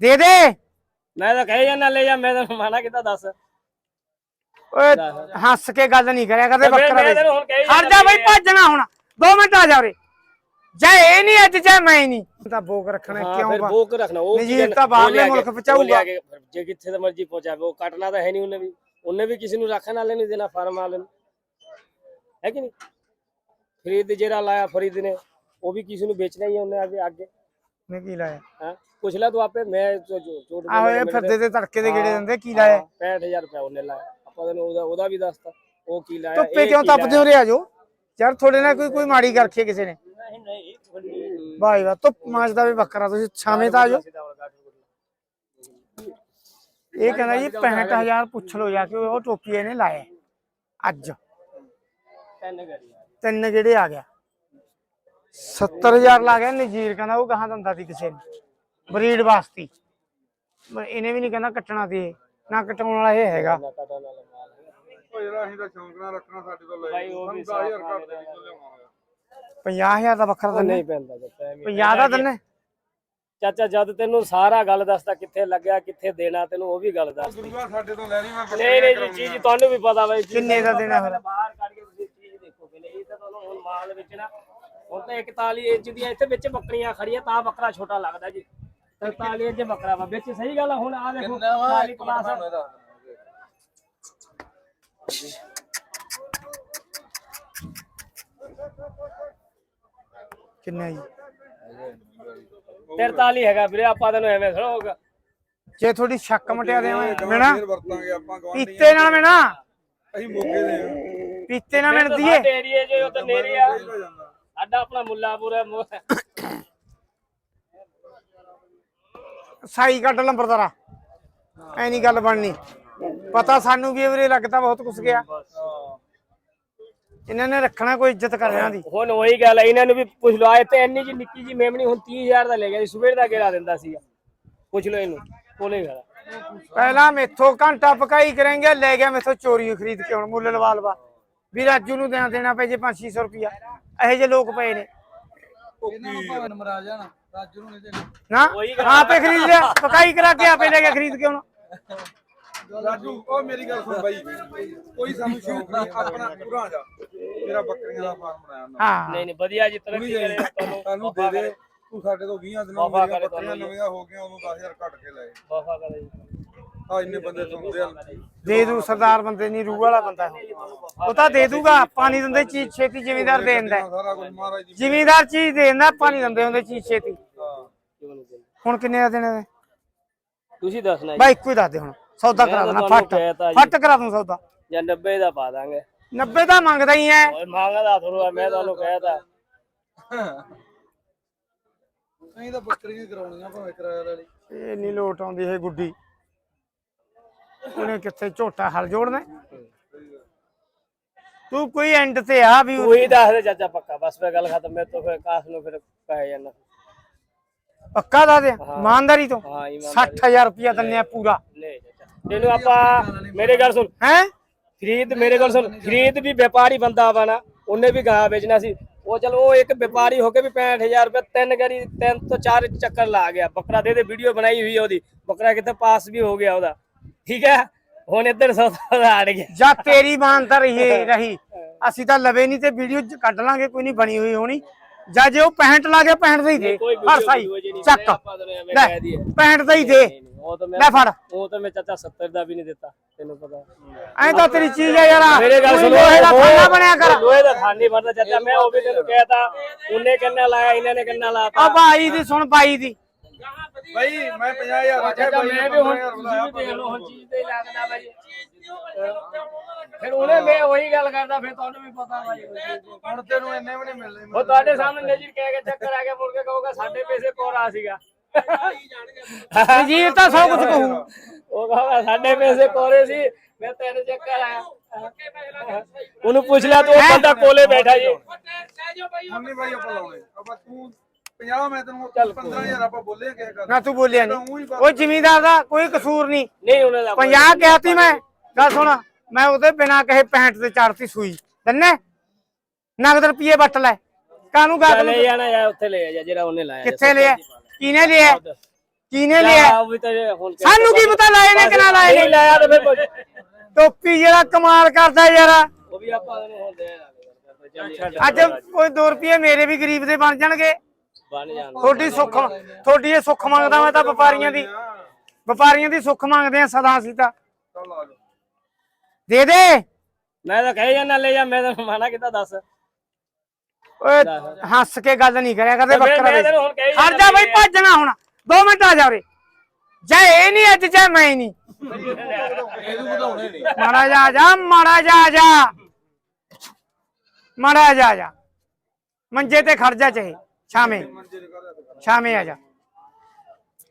ਦੇ ਦੇ। ਮੈਂ ਤਾਂ ਕਹੇ ਜਾਂਦਾ ਲੈ ਜਾ ਮੈਂ ਤੈਨੂੰ ਮਾਣਾ ਕਿਤਾ ਦੱਸ। ਓਏ ਹੱਸ ਕੇ ਗੱਲ ਨਹੀਂ ਕਰਿਆ ਕਰਦੇ ਤੇ ਬੱਕਰਾ ਦੇ। ਖੜ ਜਾ ਬਈ ਭੱਜਣਾ ਹੁਣ। 2 ਮਿੰਟ ਆ ਜਾ ਉਰੇ। ਜੇ ਇਹ ਨਹੀਂ ਅੱਜ ਜੇ ਮੈਂ ਨਹੀਂ। ਤਾਂ ਬੋਕ ਰੱਖਣਾ ਕਿਉਂ ਬਾ- ਬੋਕ ਰੱਖਣਾ ਉਹ ਕਹਿੰਦਾ, ਤਾਂ ਬਾਹਰਲੇ ਮੁਲਕ ਪਹੁੰਚਾਊਗਾ। ਜੇ ਕਿੱਥੇ ਤੇ ਮਰਜ਼ੀ ਪਹੁੰਚਾਵੇ ਉਹ ਕੱਟਣਾ ਤਾਂ ਹੈ ਨਹੀਂ ਉਹਨੇ ਵੀ। ਉਹਨੇ ਵੀ ਕਿਸੇ ਨੂੰ ਰੱਖਣ ਵਾਲੇ ਨਹੀਂ ਦੇਣਾ ਫਾਰਮ ਵਾਲੇ ਨੂੰ। ਹੈ ਕਿ ਨਹੀਂ? ਫਰੀਦ ਜਿਹੜਾ ਲਾਇਆ ਫਰੀਦ ਨੇ ਉਹ ਵੀ ਕਿਸੇ ਨੂੰ ਵੇਚਣਾ ਹੀ ਹੈ ਉਹਨੇ ਅੱਗੇ ਅੱਗੇ। ਨੇ ਕੀ ਲਾਇਆ? ਹਾਂ? ਪੁੱਛ ਲੈ ਤੂੰ ਆਪੇ ਮੈਂ ਜੋ- ਜੋ- ਝੂਠ ਆਹੋ ਇਹ ਬੋਲਣਾ ਫਿਰਦੇ ਤੇ ਤੜਕੇ ਦੇ ਗੇੜੇ ਹਾਂ, ਦਿੰਦੇ ਕੀ ਲਾਇਆ? 65000 ਰੁਪਏ ਉਹਨੇ ਲਾਇਆ। ਆਪਾਂ ਤੈਨੂੰ ਉਹਦਾ ਉਹਦਾ ਵੀ ਦੱਸਤਾ ਉਹ ਕੀ ਲਾਇਆ ਧੁੱਪੇ ਇਹ ਕਿਉਂ ਕੀ ਤਪਦੇ ਹੋ ਰਿਹਾ ਜੋ ਯਾਰ ਤੁਹਾਡੇ ਨਾਲ ਕੋਈ ਕੋਈ ਮਾੜੀ ਕਰ ਰੱਖੀ ਹੈ ਕਿਸੇ ਨੇ? ਲਾਇਆ। ਨਹੀਂ ਨਹੀਂ। ਵਾਹ ਵਾਹ ਧੁੱਪ ਮਾਜਦਾ ਵੀ ਬੱਕਰਾ ਤੁਸੀਂ ਛਾਵੇਂ ਤਾਂ ਆ ਜਾਓ। ਇਹ ਕਹਿੰਦਾ ਜੀ 65000 ਪੁੱਛ ਲਓ ਜਾ ਕੇ ਉਹ ਟੋਪੀ ਇਹਨੇ ਲਾਇਆ ਅੱਜ। ਤਿੰਨ ਗੜੀ ਤਿੰਨ ਜਿਹੜੇ ਆ ਗਿਆ। 70000 ਲਾ ਗਿਆ ਨਜੀਰ ਕਹਿੰਦਾ ਉਹ ਕਹਾਂ ਦੰਦਾ ਸੀ ਕਿਸੇ ਨੇ। ਬਰੀਡ ਵਾਸਤੇ। ਬ- ਇਹਨੇ ਵੀ ਨਹੀਂ ਕਹਿੰਦਾ ਕੱਟਣਾ ਤੇ ਨਾ ਕਟਾਉਣ ਵਾਲਾ ਇਹ ਹੈਗਾ। ਨਾ ਕਟਣ ਵਾਲਾ ਮਾਲ ਹੈਗਾ। ਉਹ ਜਿਹੜਾ ਅਸੀਂ ਤਾਂ ਸ਼ੌਂਕ ਨਾਲ ਰੱਖਣਾ ਸਾਡੇ ਤੋਂ ਲੈ ਭਾਈ ਉਹ ਵੀ ਸਾਨੂੰ 10000 ਸਾਫ਼ ਘੱਟ ਦੇ ਵਿੱਚੋਂ ਲਿਆਉਣਾ 50000 ਦਾ ਵੱਖਰਾ ਦਿੰਨੇ ਨਹੀਂ ਪੈਂਦਾ। ਜੱਟਾ 50 ਦਾ ਦਿੰਨੇ। ਚਾਚਾ ਜਦ ਤੈਨੂੰ ਸਾਰਾ ਗੱਲ ਦੱਸਦਾ ਕਿੱਥੇ ਲੱਗਿਆ ਕਿੱਥੇ ਦੇਣਾ ਤੈਨੂੰ ਉਹ ਵੀ ਗੱਲ ਦੱਸ ਗੁਰੂਆ ਸਾਡੇ ਤੋਂ ਲੈਣੀ ਮੈਂ ਨਹੀਂ ਨਹੀਂ ਜੀ ਚੀਜ਼ ਤੁਹਾਨੂੰ ਵੀ ਪਤਾ ਬਾਈ ਕਿੰਨੇ ਦਾ ਦੇਣਾ ਫਿਰ? ਬਾਹਰ ਕੱਢ ਕੇ ਤੁਸੀਂ ਚੀਜ਼ ਦੇਖੋਗੇ ਨਹੀਂ ਤਾਂ ਤੁਹਾਨੂੰ ਹੁਣ ਮਾਲ ਵਿੱਚ ਨਾ ਤਾਂ 41 ਇੰਚ ਦੀਆਂ ਇੱਥੇ ਵਿੱਚ ਬੱਕਰੀਆਂ ਖੜੀਆਂ ਤਾਂ ਬੱਕਰਾ ਛੋਟਾ ਲੱਗਦਾ ਜੀ। 43 ਇੰਚ ਬੱਕਰਾ ਵਾ ਵਿੱਚ ਸਹੀ ਗੱਲ ਆ ਹੁਣ ਆ ਦੇਖੋ 40 ਪਲਾਸ ਕਿੰਨੇ ਜੀ? 43 ਹੈਗਾ ਵੀਰੇ ਆਪਾਂ ਤੈਨੂੰ ਐਵੇਂ ਥੋੜਾ ਜੇ ਥੋੜੀ ਸ਼ੱਕ ਮਟਿਆ ਦੇ ਮੈਣਾ? ਫੇਰ ਵਰਤਾਂਗੇ ਆਪਾਂ ਗਵਾਂਢੀ ਪੀਤੇ ਨਾਲ ਮੈਣਾ? ਅਸੀਂ ਮੋਗੇ ਦੇ ਆ। ਪੀਤੇ ਨਾਲ ਮਿਣ ਦਈਏ ਏਰੀਏ ਜੇ ਉਹ ਤਾਂ ਨੇੜੇ ਆ। ਸਾਡਾ ਆਪਣਾ ਮੁੱਲਾਪੁਰ ਹੈ ਸਾਈ ਕੱਢ ਲੰਬਰਦਾਰਾ ਐ ਨਹੀਂ ਗੱਲ ਬਣਨੀ। ਪਤਾ ਸਾਨੂੰ ਵੀ ਵੀਰੇ ਲੱਗਦਾ ਬਹੁਤ ਕੁਛ ਗਿਆ। ਇਹਨਾਂ ਨੇ ਰੱਖਣਾ ਕੋਈ ਇੱਜ਼ਤ ਕਰ ਰਿਆਂ ਦੀ। ਹੁਣ ਉਹੀ ਗੱਲ ਹੈ ਇਹਨਾਂ ਨੂੰ ਵੀ ਪੁੱਛ ਲਓ ਆਏ ਤੇ ਇੰਨੀ ਜੀ ਨਿੱਕੀ ਜੀ ਮੇਮਣੀ ਹੁਣ 30000 ਦਾ ਲੈ ਗਿਆ ਸੀ ਸਵੇਰ ਦਾ ਗੇੜਾ ਦਿੰਦਾ ਸੀਗਾ। ਪੁੱਛ ਲਓ ਇਹਨੂੰ ਕੋਲੇ ਖੜਾ ਪਹਿਲਾਂ ਮੇਥੋਂ ਘੰਟਾ ਪਕਾਈ ਕਰਾਂਗੇ ਲੈ ਗਿਆ ਮੇਥੋਂ ਚੋਰੀ ਖਰੀਦ ਕੇ ਹੁਣ ਮੁੱਲ ਲਵਾ ਲਵਾ। ਵੀ ਰਾਜੂ ਨੂੰ ਦੇਣਾ ਦੇਣਾ ਪੈ ਜੇ 5-600 ਰੁਪਿਆ ਇਹੋ ਜਿਹੇ ਲੋਕ ਪਏ ਨੇ। ਇਹਨਾਂ ਨੂੰ ਭਾਵੇਂ ਨਮਰਾ ਜਾਣ ਰਾਜੂ ਨੂੰ ਨਹੀਂ ਦੇਣਾ। ਨਾ? ਉਹੀ ਗੱਲ ਆਪੇ ਖਰੀਦ ਲਿਆ ਪਕਾਈ ਕਰਾ ਕੇ ਆਪੇ ਲੈ ਕੇ ਖਰੀਦ ਕੇ ਹੁਣ ਰਾਜੂ ਉਹ ਮੇਰੀ ਗੱਲ ਸੁਣ ਬਾਈ। ਕੋਈ ਸਾਨੂੰ ਸ਼ੌਂਕ ਨਹੀਂ ਆਪਣਾ ਪੂਰਾ ਜਾ। ਤੇਰਾ ਬੱਕਰੀਆਂ ਦਾ ਫਾਰਮ ਬਣਾਇਆ ਨਾ ਹਾਂ। ਨਹੀਂ ਨਹੀਂ ਵਧੀਆ ਜੀ ਤਰੱਕੀ ਕਰੇ ਤੁਹਾਨੂੰ ਦੇ ਦੇ। ਤੂੰ ਸਾਡੇ ਤੋਂ 20 ਦਿਨਾਂ ਮੇਰੀਆਂ ਕਰੇ ਬੱਕਰੀਆਂ ਨਵੀਆਂ ਹੋ ਗਈਆਂ ਉਦੋਂ 10000 ਘੱਟ ਕੇ ਲਏ। ਵਫਾ ਕਰੇ ਜੀ। ਆ ਇੰਨੇ ਬੰਦੇ ਸੁਣਦੇ ਆ। ਦੇ ਦੂ ਸਰਦਾਰ ਬੰਦੇ ਨਹੀਂ ਰੂਹ ਵਾਲਾ ਬੰਦਾ ਉਹ। ਉਹ ਤਾਂ ਦੇ ਦੂਗਾ ਪਾਣੀ ਦਿੰਦੇ ਚੀਜ਼ ਛੇਤੀ ਜ਼ਿਮੀਂਦਾਰ ਦੇ। ਦਿੰਦਾ ਹੈ। ਸਾਰਾ ਕੁਝ ਮਹਾਰਾਜ ਦੀ ਜ਼ਿਮੀਂਦਾਰ ਚੀਜ਼ ਦੇ ਦਿੰਦਾ ਪਾਣੀ ਦਿੰਦੇ ਹੁੰਦੇ ਚੀਜ਼ ਛੇਤੀ। ਹਾਂ। ਹੁਣ ਕਿੰਨੇ ਦਾ ਦੇਣੇ ਤੁਸੀਂ ਦੱਸਣਾ ਜੀ। ਬਾਈ ਇੱਕੋ ਹੀ ਦੱਸ ਦੇ ਹੁਣ। ਸੌਦਾ ਕਰਾ ਦੇਣਾ ਫੱਟ। ਫੱਟ ਕਰਾ ਦੂੰ ਸੌਦਾ। ਜਾਂ 90 ਦਾ ਪਾ ਦਾਂਗੇ। 90 ਦਾ ਮੰਗਦਾ ਹੀ ਐ। ਓਏ ਮੰਗਦਾ ਤੁਹਾਨੂੰ ਮੈਂ ਤੁਹਾਨੂੰ ਕਹਿਤਾ। ਨਹੀਂ ਤਾਂ ਬੱਕਰੀਆਂ ਕਰਾਉਣੀਆਂ ਭਾਵੇਂ ਕਿਰਾਇਆ ਵਾਲੀ। ਇਹ ਨਹੀਂ ਲੋਟ ਆਉਂਦੀ ਇਹ ਗੁੱਡੀ। ਉਹਨੇ ਕਿੱਥੇ ਝੋਟਾ ਹਲ ਜੋੜਨਾ ਤੂੰ ਕੋਈ ਐਂਡ ਤੇ ਆ ਵੀ ਤੂੰ ਹੀ ਦੱਸ ਦੇ ਚਾਚਾ ਪੱਕਾ। ਬਸ ਫੇ ਗੱਲ ਖਤਮ ਮੈਂ ਤੋਂ ਫੇ ਕਾਸ ਨੂੰ ਫਿਰ ਕਹਿ ਜਾਣਾ ਪੱਕਾ ਦਾ ਦੇ ਇਮਾਨਦਾਰੀ ਤੋਂ? ਹਾਂ ਇਮਾਨ 60000 ਰੁਪਇਆ ਦਿੰਨੇ ਆ ਪੂਰਾ। ਲੈ ਚਾਚਾ। ਤੈਨੂੰ ਆਪਾਂ ਮੇਰੇ ਗੱਲ ਸੁਣ। ਹੈ? ਖਰੀਦ ਮੇਰੇ ਕੋਲ ਸੁਣ। ਖਰੀਦ ਵੀ ਵਪਾਰੀ ਬੰਦਾ ਨਾ ਉਹਨੇ ਵੀ ਗਾਂ ਵੇਚਣਾ ਸੀ। ਉਹ ਚਲ ਉਹ ਇੱਕ ਵਪਾਰੀ ਹੋ ਕੇ ਵੀ 65000 ਰੁਪਏ ਤਿੰਨ ਗਰੀ ਤਿੰਨ ਤੋਂ ਚਾਰ ਚੱਕਰ ਲਾ ਗਿਆ। ਬੱਕਰਾ ਦੇ ਦੇ ਵੀਡੀਓ ਬਣਾਈ ਹੋਈ ਉਹਦੀ। ਬੱਕਰਾ ਕਿਤੇ ਪਾਸ ਵੀ ਹੋ ਗਿਆ ਉਹਦਾ। ਠੀਕ ਹੈ? ਹੁਣ ਇੱਧਰ ਸੌਦਾ ਦਾ ਅੜ ਗਿਆ। ਜਾਂ ਤੇਰੀ ਇਮਾਨਤਾ ਰਹੀ ਰਹੀ। ਅਸੀਂ ਤਾਂ ਲਵੇ ਨਹੀਂ ਤੇ ਵੀਡੀਓ ਕੱਢ ਲਾਂਗੇ ਕੋਈ ਨਹੀਂ ਬਣੀ ਹੋਈ ਹੋਣੀ। ਜਾਂ ਜੇ ਉਹ 65 ਲਾ ਗਿਆ 65 ਦਾ ਹੀ ਦੇ। ਹਰ ਸਾਈ ਚੱਕ। ਲੈ ਕਹਿ ਦਈਏ। 65 ਦਾ ਹੀ ਦੇ। ਨਹੀਂ, ਨਹੀਂ, ਉਹ ਤਾਂ ਮੈਂ ਲੈ ਫੜ। ਉਹ ਤਾਂ ਮੈਂ ਚਾਚਾ 70 ਦਾ ਵੀ ਨਹੀਂ ਦਿੱਤਾ ਤੈਨੂੰ ਪਤਾ। ਐਂ ਤਾਂ ਤੇਰੀ ਚੀਜ਼ ਆ ਯਾਰ। ਮੇਰੇ ਗੱਲ ਸੁਣੋ ਲੋਹੇ ਦਾ ਖਾਨਾ ਬਣਿਆ ਕਰ। ਲੋਹੇ ਦਾ ਖਾਨੀ ਬਣਦਾ ਚਾਚਾ ਮੈਂ ਉਹ ਵੀ ਤੈਨੂੰ ਕਹਿਤਾ ਉਹਨੇ ਕੰਨਾ ਲਾਇਆ ਇਹਨਾਂ ਨੇ ਕੰਨਾ ਲਾਤਾ। ਆ ਭਾਈ ਦੀ ਸੁਣ ਭਾਈ ਦੀ। ਬਾਈ ਮੈਂ 50000 ਆਖਿਆ ਚਾਚਾ ਬਾਈ ਮੈਂ ਵੀ ਹੁਣ ਤੁਸੀਂ ਵੀ ਦੇਖ ਲਓ ਹੁਣ ਚੀਜ਼ ਤੇ ਲੱਗਦਾ ਬਾਈ। ਫਿਰ ਉਹਨੇ ਮੈਂ ਉਹੀ ਗੱਲ ਕਰਦਾ ਫਿਰ ਤੁਹਾਨੂੰ ਵੀ ਪਤਾ ਬਾਈ। ਹੁਣ ਤੈਨੂੰ ਇੰਨੇ ਵੀ ਨਹੀਂ ਮਿਲਨੇ ਉਹ ਤੁਹਾਡੇ ਸਾਹਮਣੇ ਨਜ਼ਰ ਕਹਿ ਕੇ ਚੱਕਰ ਆ ਗਿਆ ਮੁੜ ਕੇ ਕਹੂਗਾ ਸਾਡੇ ਪੈਸੇ ਕੋਰਾ ਸੀਗਾ। ਜੀ ਤਾਂ ਸਭ ਕੁਝ ਕਹੂ। ਉਹ ਕਹੂਗਾ ਸਾਡੇ ਪੈਸੇ ਕੋਰੇ ਸੀ ਮੈਂ ਤੈਨੂੰ ਚੱਕਰ ਆਇਆ। ਉਹਨੂੰ ਪੁੱਛ ਲਿਆ ਤੂੰ ਉਹ ਬੰਦਾ ਕੋਲੇ ਬੈਠਾ ਜੀ। ਨਹੀਂ ਬਾਈ ਆਪਾਂ ਲਾਉਣੇ ਆਪਾਂ ਤੂੰ 50 ਮੈਂ ਤੈਨੂੰ 15000 ਆਪਾਂ ਬੋਲੇ ਕਿਹਾ ਕਰ ਨਾ ਤੂੰ ਬੋਲਿਆ ਨਹੀਂ। ਉਹ ਜ਼ਿਮੀਂਦਾਰ ਦਾ ਕੋਈ ਕਸੂਰ ਨਹੀਂ। ਨਹੀਂ ਉਹਨਾਂ ਦਾ 50 ਕਿਹਾ ਤੀ ਮੈਂ। ਗੱਲ ਸੁਣ ਮੈਂ ਉਹਦੇ ਬਿਨਾ ਕਹੇ 65 ਤੇ ਚੜਤੀ ਸੂਈ। ਦੰਨੇ? ਨਗਦ ਰੁਪਏ ਵੱਟ ਲੈ। ਕਾਨੂੰ ਗਾ ਲੈ ਜਾਣਾ ਯਾਰ ਉੱਥੇ ਲੈ ਜਾ ਜਿਹੜਾ ਉਹਨੇ ਲਾਇਆ। ਕਿੱਥੇ ਲਿਆ? ਕਿਹਨੇ ਲਿਆ? ਕਿਹਨੇ ਲਿਆ? ਆ ਵੀ ਤਾਂ ਹੁਣ ਸਾਨੂੰ ਕੀ ਪਤਾ ਲਾਏ ਨੇ ਕਿ ਨਾ ਲਾਏ ਨਹੀਂ ਨੇ? ਲਾਇਆ ਤਾਂ ਫਿਰ ਕੁਛ- ਟੋਪੀ ਜਿਹੜਾ ਕਮਾਲ ਕਰਦਾ ਯਾਰ। ਉਹ ਵੀ ਆਪਾਂ ਨੂੰ ਹੁਣ ਦੇ ਅੱਜ ਕੋਈ 2 ਰੁਪਏ ਮੇਰੇ ਵੀ ਗਰੀਬ ਦੇ ਬਣ ਜਾਣਗੇ। ਬਣ ਜਾਣ ਤੁਹਾਡੀ ਸੁੱਖ ਤੁਹਾਡੀ ਇਹ ਸੁੱਖ ਮੰਗਦਾ ਮੈਂ ਤਾਂ ਵਪਾਰੀਆਂ ਦੀ। ਵਪਾਰੀਆਂ ਦੀ ਸੁੱਖ ਮੰਗਦੇ ਆ ਸਦਾ ਅਸੀਂ ਤਾਂ। ਦੇ ਦੇ। ਮੈਂ ਤਾਂ ਕਹੇ ਜਾਂਦਾ ਲੈ ਜਾ ਮੈਂ ਤਾਂ ਮਾਨਾ ਕਿਤਾ ਦੱਸ। ਓਏ ਹੱਸ ਕੇ ਗੱਲ ਨਹੀਂ ਕਰਿਆ ਕਰਦੇ ਬੱਕਰਾ ਦੇ। ਹਟ ਜਾ ਬਈ ਭੱਜਣਾ ਹੁਣ। 2 ਮਿੰਟ ਆ ਜਾ ਉਰੇ। ਜੈ ਇਹ ਨਹੀਂ ਅੱਜ ਜੈ ਮੈਂ ਨਹੀਂ ਇਹਨੂੰ ਵਧਾਉਣੇ ਨਹੀਂ। ਮਾੜਾ ਜਾ ਆ ਜਾ ਮਾੜਾ ਜਾ ਆ ਜਾ। ਮਾੜਾ ਜਾ ਆ ਜਾ। ਮੰਜੇ ਤੇ ਖੜ ਜਾ ਚਾਹੇ। ਛਾਵੇਂ। ਛਾਵੇਂ ਆ ਜਾ।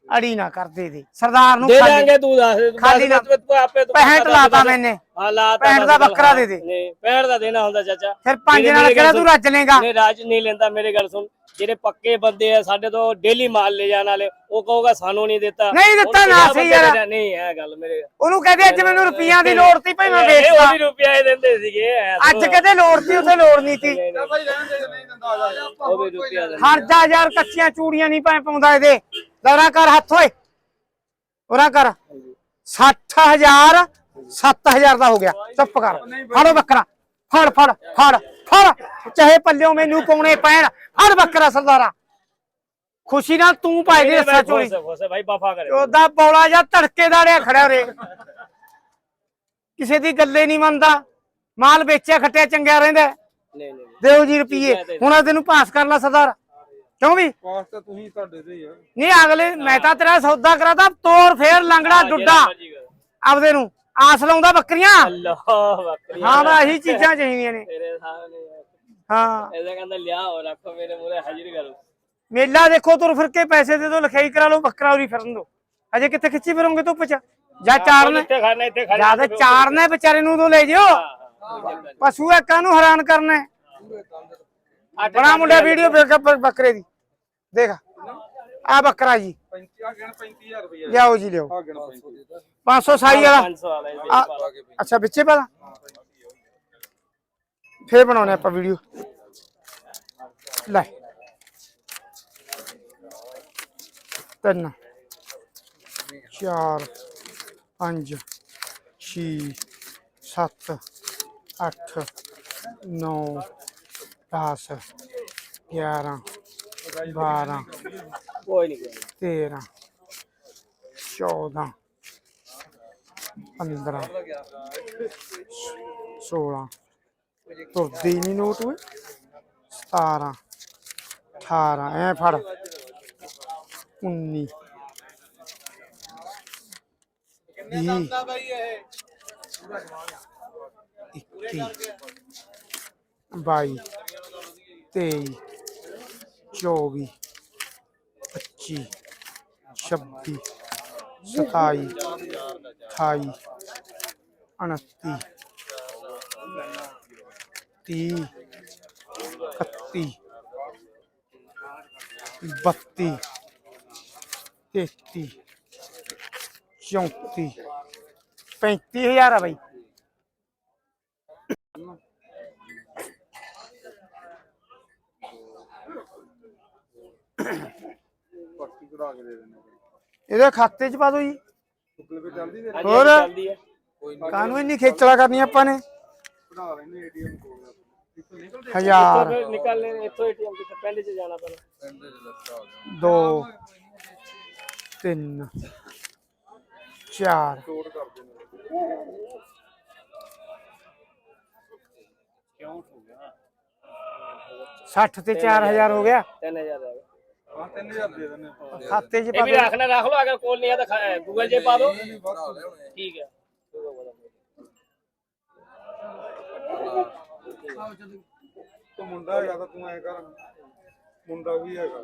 ਅੜੀ ਨਾ ਕਰ ਦੇ ਸਰਦਾਰ ਨੂੰ ਦੇ ਖਾਲੀ- ਦਾਂਗੇ ਤੂੰ ਦੱਸ ਖਾਲੀ ਨਾ- ਤੂੰ ਆਪੇ ਤੂੰ 65 ਦੱਸ- ਲਾਤਾ ਦੱਸ। ਮੈਨੇ। ਹਾਂ ਲਾਤਾ 65 ਦਾ ਬੱਕਰਾ ਦੇ ਦੇ। ਨਹੀਂ 65 ਦਾ ਦੇਣਾ ਹੁੰਦਾ ਚਾਚਾ। ਫਿਰ ਪੰਜ ਮੇਰੇ- ਨਾਲ ਮੇਰੇ ਕਿਹੜਾ ਗੱਲ ਤੂੰ ਸੁਣ। ਰੱਜ ਲੇਗਾ ਨਹੀਂ ਰਾਜ ਨਹੀਂ ਲੈਂਦਾ ਮੇਰੇ ਗੱਲ ਸੁਣ। ਜਿਹੜੇ ਪੱਕੇ ਬੰਦੇ ਆ ਸਾਡੇ ਤੋਂ ਡੇਲੀ ਮਾਲ ਲੈ ਜਾਣ ਵਾਲੇ ਉਹ ਕਹੂਗਾ ਸਾਨੂੰ ਨਹੀਂ ਦਿੱਤਾ। ਨਹੀਂ ਦਿੱਤਾ ਨਾ ਸਹੀ ਬੰਦੇ ਯਾਰ। ਨੇ- ਨਹੀਂ ਇਹ ਗੱਲ ਮੇਰੇ ਉਹਨੂੰ ਕਹਦੇ ਅੱਜ ਮੈਨੂੰ ਰੁਪਈਆਂ ਦੀ ਲੋੜ ਸੀ ਭਾਈ ਮੈਂ ਇਹ ਵੇਚਦਾ ਉਹ ਵੀ ਰੁਪਿਆ ਹੀ ਦਿੰਦੇ ਸੀਗੇ ਐ ਅੱਜ ਕਦੇ ਲੋੜ ਸੀ ਉਥੇ ਲੋੜ ਨਹੀਂ ਸੀ। ਨਹੀਂ, ਨਹੀਂ, ਭਾਈ ਰਹਿਣ ਦੇ ਨਹੀਂ ਦਿੰਦਾ ਆ ਜਾ। ਉਹ ਵੀ ਰੁਪਿਆ ਦਿੰਦੇ ਖਰਜਾ ਯਾਰ ਕੱਚੀਆਂ ਚੂੜੀਆਂ ਨਹੀਂ ਪੈ ਪਾਉਂਦਾ ਇਹਦੇ। ਦੌਰਾ ਕਰ ਹੱਥ ਓਏ। ਉਰਾ ਕਰ। 60000 7000 ਦਾ ਹੋ ਗਿਆ। ਚੁੱਪ ਕਰ। ਫੜੋ ਬੱਕਰਾ। ਫੜ ਫੜ ਫੜ ਫੜ। ਚਾਹੇ ਪੱਲਿਓ ਮੈਨੂੰ ਪਾਉਣੇ ਪੈਣ ਫੜ ਬੱਕਰਾ ਸਰਦਾਰਾ। ਖੁਸ਼ੀ ਨਾਲ ਤੂੰ ਪਾਈ ਦੇ ਰੱਸਾ ਹੈ ਭਾਈ ਵਫਾ ਕਰੇ ਉਹਦਾ ਬੌਲਾ ਜਾਂ ਧੜਕੇ ਦਾੜਿਆ ਖੜਿਆ ਰੇ ਕਿਸੇ ਦੀ ਗੱਲੇ ਨਹੀਂ ਮੰਨਦਾ। ਮਾਲ ਵੇਚਿਆ ਖੱਟਿਆ ਚੰਗਿਆ ਰਹਿੰਦਾ। ਨਹੀਂ ਨਹੀਂ ਦਿਓ ਜੀ ਰੁਪਈਏ। ਹੁਣ ਆ ਤੈਨੂੰ ਪਾਸ ਕਰ ਲਾ ਸਰਦਾਰ। ਕਿਉਂ ਵੀ? ਪਾਸ ਤਾਂ ਤੁਸੀਂ ਤੁਹਾਡੇ ਤੇ ਹੀ ਆ। ਨਹੀਂ ਅਗਲੇ ਮੈਂ ਤਾਂ ਤੇਰਾ ਸੌਦਾ ਕਰਾਤਾ ਤੋਰ ਫੇਰ ਲੰਗੜਾ ਡੁੱਡਾ। ਆਪਦੇ ਨੂੰ। ਆਸ ਲਾਉਂਦਾ ਬੱਕਰੀਆਂ? ਹਾਂ ਬਾ ਇਹੀ ਚੀਜ਼ਾਂ ਚਾਹੀਦੀਆਂ ਨੇ। ਤੇਰੇ ਸਾਹਮਣੇ ਹਾਂ। ਇਹਦਾ ਕਹਿੰਦਾ ਲਿਆ ਹੋ ਰੱਖੋ ਮੇਰੇ ਮੂਰੇ ਹਾਜ਼ਰ ਕਰੋ। ਮੇਲਾ ਦੇਖੋ ਤੁਰ ਫਿਰ ਕੇ ਪੈਸੇ ਦੇ ਦੋ ਲਿਖਾਈ ਕਰਾ ਲਓ ਬੱਕਰਾ ਉਰੀ ਫਿਰਨ ਦੋ ਅਜੇ ਕਿੱਥੇ ਖਿੱਚੀ ਫਿਰੋਂਗੇ ਧੁੱਪ ਚ? ਜਾਂ ਚਾਰਨੇ? ਇੱਥੇ ਖੜਨਾ ਇੱਥੇ ਖੜਨਾ ਜ਼ਿਆਦਾ ਚਾਰਨੇ ਵਿਚਾਰੇ ਨੂੰ ਤੋਂ ਲੈ ਜਿਓ। ਪਸ਼ੂ ਹੈ ਕਾਹਨੂੰ ਹੈਰਾਨ ਕਰਨਾ? ਬਣਾ ਮੁੰਡਾ ਵੀਡੀਓ ਬੱਕਰੇ ਦੀ। ਦੇਖ। ਆ ਬੱਕਰਾ ਜੀ। 35 ਆ ਗਿਣ 35000 ਰੁਪਏ ਲਿਆਓ ਜੀ ਲਿਆਓ। ਆ ਗਿਣ 35 500 ਸਾਈ ਵਾਲਾ। 500 ਵਾਲਾ ਇਹ ਆ- ਅੱਛਾ ਵਿੱਚੇ ਪਾ ਫੇਰ ਬਣਾਉਣੇ ਆਪਾਂ ਵੀਡੀਓ ਲੈ। ਤਿੰਨ ਚਾਰ ਪੰਜ ਛੇ ਸੱਤ ਅੱਠ ਨੌ ਦਸ ਗਿਆਰਾਂ ਬਾਰਾਂ ਕੋਈ ਨਹੀਂ ਕੋਈ ਨੀ। ਤੇਰਾਂ ਚੌਦਾਂ ਪੰਦਰਾਂ ਸੋਲਾਂ ਤੁਰਦੀ ਨਹੀਂ ਨੋਟ ਓਏ ਸਤਾਰਾਂ ਅਠਾਰਾਂ ਐ ਫੜ ਉੱਨੀ ਵੀਹ ਇੱਕੀ ਬਾਈ तेई, चौबी, पच्ची, छब्बी, सताई, अठाई उनती ती इकती बत्ती तेती चौंती पैंती हज़ार है भाई। ਪਰਚੀ ਕਢਾ ਕੇ ਦੇ ਦਿੰਦੇ ਇਹਦੇ ਖਾਤੇ 'ਚ ਪਾ ਦਿਓ ਜੀ। ਗੂਗਲ ਪੇ ਚੱਲਦੀ ਤੇ ਹਾਂਜੀ, ਹੋਰ? ਚੱਲਦੀ ਹੈ ਕਾਹਨੂੰ ਇੰਨੀ ਖੇਚਲਾ ਕਰਨੀ ਆਪਾਂ ਨੇ। ਕਢਾ ਲੈਣੇ ਏਟੀਐਮ ਕੋਲ ਇੱਥੋਂ ਨਿਕਲਦੇ ਹਜ਼ਾਰ। ਫਿਰ ਨਿਕਲ ਲੈ ਇੱਥੋਂ ਏਟੀਐਮ ਕਿੱਥੇ ਪਿੰਡ 'ਚ ਜਾਣਾ ਪੈਣਾ ਪਿੰਡ ਦੇ ਲੱਗਾ ਹੋ ਗਿਆ ਦੋ ਤਿੰਨ ਚਾਰ। ਤੋੜ ਕਰਦੇ ਨੇ 60 ਤੇ 4000 ਹੋ ਗਿਆ। 3000 ਦਾ ਹਾਂ 3000 ਦੇ ਦਿੰਦੇ ਆਪਾਂ। ਖਾਤੇ 'ਚ ਇਹ ਪਾ ਵੀ ਰੱਖਣਾ ਰੱਖ ਲਓ ਅਗਰ ਕੋਲ ਨਹੀਂ ਆ ਤਾਂ ਗੂਗਲ 'ਚ ਪਾ ਦਿਓ। ਠੀਕ ਹੈ। ਤੂੰ ਮੁੰਡਾ ਹੈਗਾ ਤਾਂ ਤੂੰ ਐ ਕਰ ਮੁੰਡਾ ਵੀ ਹੈਗਾ।